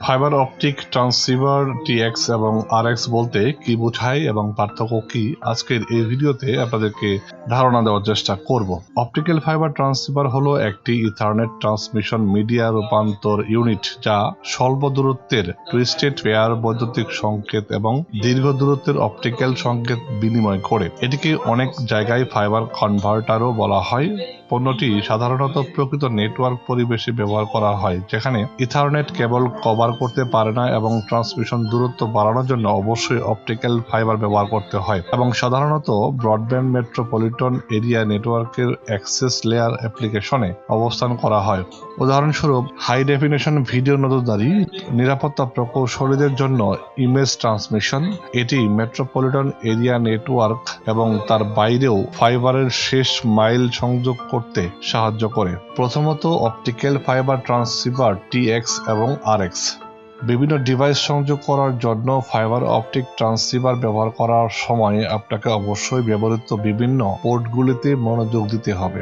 Fibre optic transceiver TX এবং RX বলতে কি বোঝায় এবং পার্থক্য কি? আজকের এই ভিডিওতে আপনাদেরকে ধারণা দেওয়ার চেষ্টা করব। অপটিক্যাল ফাইবার ট্রান্সসিভার হলো একটি ইথারনেট ট্রান্সমিশন মিডিয়া রূপান্তর ইউনিট যা স্বল্প দূরত্বের টুইস্টেড পেয়ার বৈদ্যুতিক সংকেত এবং দীর্ঘ দূরত্বের অপটিক্যাল সংকেত বিনিময় করে। এটিকে অনেক জায়গায় ফাইবার কনভার্টারও বলা হয়। পণ্যটি সাধারণত প্রকৃত নেটওয়ার্ক পরিবেশে ব্যবহার করা হয়, যেখানে ইথারনেট কেবল কভার করতে পারে না এবং ট্রান্সমিশন দূরত্ব বাড়ানোর জন্য অবশ্যই অপটিক্যাল ফাইবার ব্যবহার করতে হয় এবং সাধারণত ব্রডব্যান্ড মেট্রোপলিটন এরিয়া নেটওয়ার্কের অ্যাক্সেস লেয়ার অ্যাপ্লিকেশনে অবস্থান করা হয়। উদাহরণস্বরূপ, হাই ডেফিনেশন ভিডিও নজরদারি, নিরাপত্তা প্রকৌশলীদের জন্য ইমেজ ট্রান্সমিশন, এটি মেট্রোপলিটন এরিয়া নেটওয়ার্ক এবং তার বাইরেও ফাইবারের শেষ মাইল সংযোগ করতে সাহায্য করে। প্রথমত অপটিক্যাল ফাইবার ট্রান্সসিভার টিএক্স এবং আরএক্স বিভিন্ন ডিভাইস সংযোগ করার জন্য ফাইবার অপটিক ট্রান্সসিভার ব্যবহার করার সময় আপনাকে অবশ্যই ব্যবহৃত বিভিন্ন পোর্টগুলিতে মনোযোগ দিতে হবে।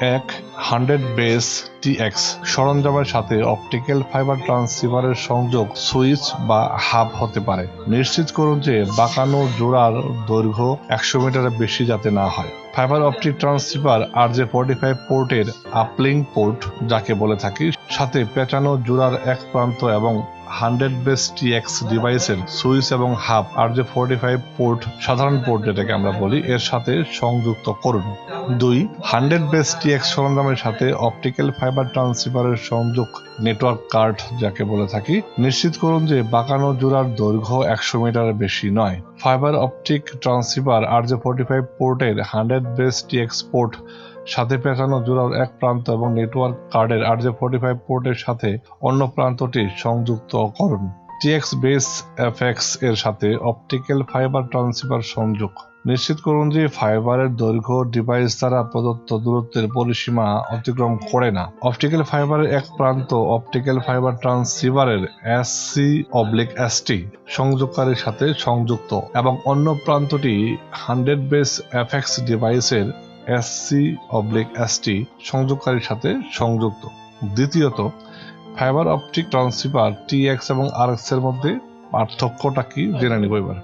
এক হান্ড্রেড বেস টিএক্স সরঞ্জামের সাথে অপটিক্যাল ফাইবার ট্রান্সসিভারের সংযোগ সুইচ বা হাব হতে পারে। নিশ্চিত করুন যে বাঁকানো জোড়ার দৈর্ঘ্য একশো মিটারের বেশি যাতে না হয়। Fibre optic transceiver R J forty five পোর্টের আপলিং পোর্ট, যাকে বলে থাকি, সাথে পেঁচানো জোড়ার এক প্রান্ত এবং হান্ড্রেড বেস টিএক্স ডিভাইসের সুইচ এবং hub R J forty five port, সাধারণ পোর্ট যেটাকে আমরা বলি, এর সাথে সংযুক্ত করুন। দুই, হান্ড্রেড বেস টিএক্স সরঞ্জামের সাথে অপটিক্যাল ফাইবার ট্রান্সসিভারের সংযোগ নেটওয়ার্ক কার্ড যাকে বলে থাকি, নিশ্চিত করুন যে বাঁকানো জোড়ার দৈর্ঘ্য একশো মিটারের বেশি নয়। Fibre optic transceiver R J forty five পোর্টের হান্ড্রেড বেস টিএক্স পোর্ট সাথে পেঁচানো জোড়ার এক প্রান্ত এবং নেটওয়ার্ক কার্ডের আর জে ফোর্টি ফাইভ পোর্টের সাথে অন্য প্রান্তটি সংযুক্ত করুন। টিএক্স বেস এফএক্স এর সাথে অপটিক্যাল ফাইবার ট্রান্সিভার সংযোগ। নিশ্চিত করুন যে ফাইবারের দৈর্ঘ্য ডিভাইস দ্বারা প্রদত্ত দূরত্বের পরিসীমা অতিক্রম করে না। অপটিক্যাল ফাইবারের এক প্রান্ত অপটিক্যাল ফাইবার ট্রান্সসিভারের এস সি অবলিক এসটি সংযোগকারীর সাথে সংযুক্ত এবং অন্য প্রান্তটি হান্ড্রেড বেস এফএক্স ডিভাইসের এসসি অবলিক এসটি সংযোগকারীর সাথে সংযুক্ত। দ্বিতীয়ত ফাইবার অপটিক ট্রান্সিভার টিএক্স এবং আরএক্স এর মধ্যে পার্থক্যটা কি জেনে নিব এবার।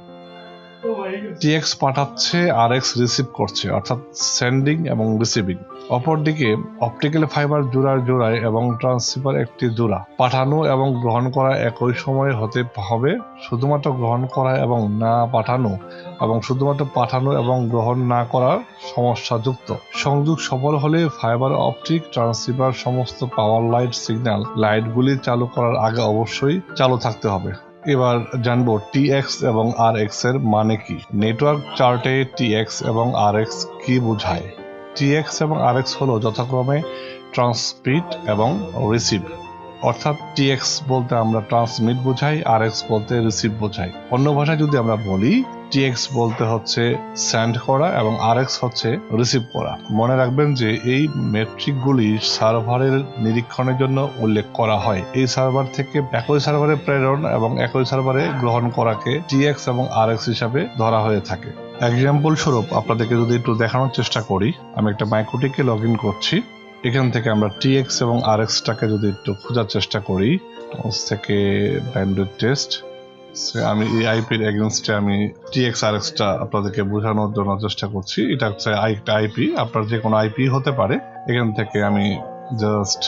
টিএক্স পাঠাচ্ছে আর এক্স রিসিভ করছে, অর্থাৎ সেন্ডিং এবং রিসিভিং অপরদিকে অপটিক্যাল ফাইবার জোড়ার জোড়ায় এবং ট্রান্সসিভার একটি জোড়া। পাঠানো এবং গ্রহণ করা একই সময়ে হতে হবে, শুধুমাত্র গ্রহণ করা এবং না পাঠানো এবং শুধুমাত্র পাঠানো এবং গ্রহণ না করার সমস্যাযুক্ত। সংযোগ সফল হলে ফাইবার অপটিক ট্রান্সসিভার সমস্ত পাওয়ার লাইট সিগন্যাল, লাইটগুলি চালু করার আগে অবশ্যই চালু থাকতে হবে। এবার জানব টিএক্স এবং আর এক্সের মানে কি? নেটওয়ার্ক চার্টে টিএক্স এবং আর এক্স কি বোঝায়? টিএক্স এবং আর এক্স হলো যথাক্রমে ট্রান্সমিট এবং রিসিভ অর্থাৎ টিএক্স বলতে আমরা ট্রান্সমিট বোঝাই আর এক্স বলতে রিসিভ বোঝাই। অন্য ভাষায় যদি আমরা বলি টিএক্স বলতে হচ্ছে স্যান্ড করা এবং আর এক্স হচ্ছে রিসিভ করা। মনে রাখবেন যে এই মেট্রিকগুলি সার্ভারের নিরীক্ষণের জন্য উল্লেখ করা হয়। এই সার্ভার থেকে একই সার্ভারে প্রেরণ এবং একই সার্ভারে গ্রহণ করাকে টিএক্স এবং আর এক্স হিসাবে ধরা হয়ে থাকে। এক্সাম্পল স্বরূপ আপনাদেরকে যদি একটু দেখানোর চেষ্টা করি, আমি একটা মাইক্রোটিকে লগ ইন করছি। এখান থেকে আমরা টিএক্স এবং আর এক্সটাকে যদি একটু খোঁজার চেষ্টা করি থেকে ব্যান্ডউইথ টেস্ট আমি এই আইপির এগেনস্টে আমি টিএক্স আর এক্সটা আপনাদেরকে বোঝানোর জন্য চেষ্টা করছি। এটা হচ্ছে একটা আইপি আপনার যে কোনো আইপি হতে পারে। এখান থেকে আমি জাস্ট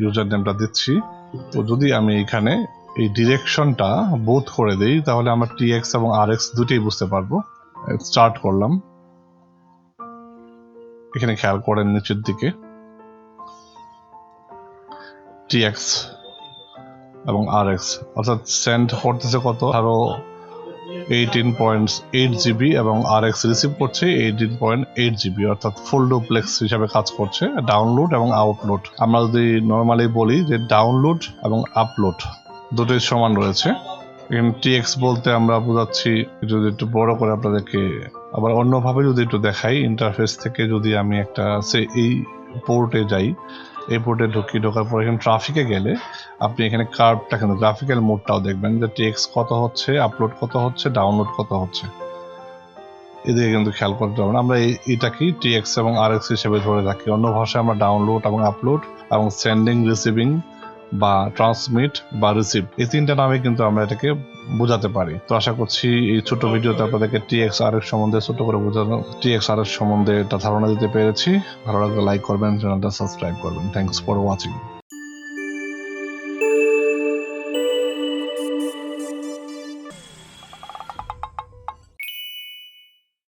ইউজার নেমটা দিচ্ছি। তো যদি আমি এখানে এই ডিরেকশনটা বোধ করে দিই, তাহলে আমরা টিএক্স এবং আর এক্স দুটোই বুঝতে পারব। স্টার্ট করলাম। এখানে খেয়াল করেন নিচের দিকে। টিএক্স এবং আর এক্স অর্থাৎ সেন্ড করতেছে কত? আরও এইটিন পয়েন্ট এইট জিবি এবং আর এক্স রিসিভ করছে এইটিন পয়েন্ট এইট জিবি অর্থাৎ ফুল ডুপ্লেক্স হিসাবে কাজ করছে ডাউনলোড এবং আউটলোড আমরা যদি নর্মালি বলি যে ডাউনলোড এবং আপলোড দুটোই সমান রয়েছে। এখানে টিএক্স বলতে আমরা বোঝাচ্ছি যদি একটু বড় করে আপনাদেরকে, আবার অন্যভাবে যদি একটু দেখাই ইন্টারফেস থেকে যদি আমি একটা, সে এই পোর্টে যাই, এই পোর্টে ঢুকি, ঢোকার পর এখানে ট্রাফিকে গেলে আপনি এখানে কার্ভটা কিন্তু গ্রাফিক্যাল মোডটাও দেখবেন যে টেক্স কত হচ্ছে আপলোড কত হচ্ছে ডাউনলোড কত হচ্ছে। এদিকে কিন্তু খেয়াল করতে হবে না। আমরা এটাকেই টিএক্স এবং আর এক্স হিসেবে ধরে রাখি। অন্য ভাষায় আমরা ডাউনলোড এবং আপলোড এবং সেন্ডিং রিসিভিং বা ট্রান্সমিট বা রিসিভ এই তিনটা নামে কিন্তু আমরা এটাকে বোঝাতে পারি। তো আশা করছি এই ছোট ভিডিওতে আপনাদেরকে টিএক্স আর সম্বন্ধে ছোট করে বোঝানো টিএক্স আর সম্বন্ধে একটা ধারণা দিতে পেরেছি। ভালো লাগলে লাইক করবেন চ্যানেলটা সাবস্ক্রাইব করবেন। Thanks for watching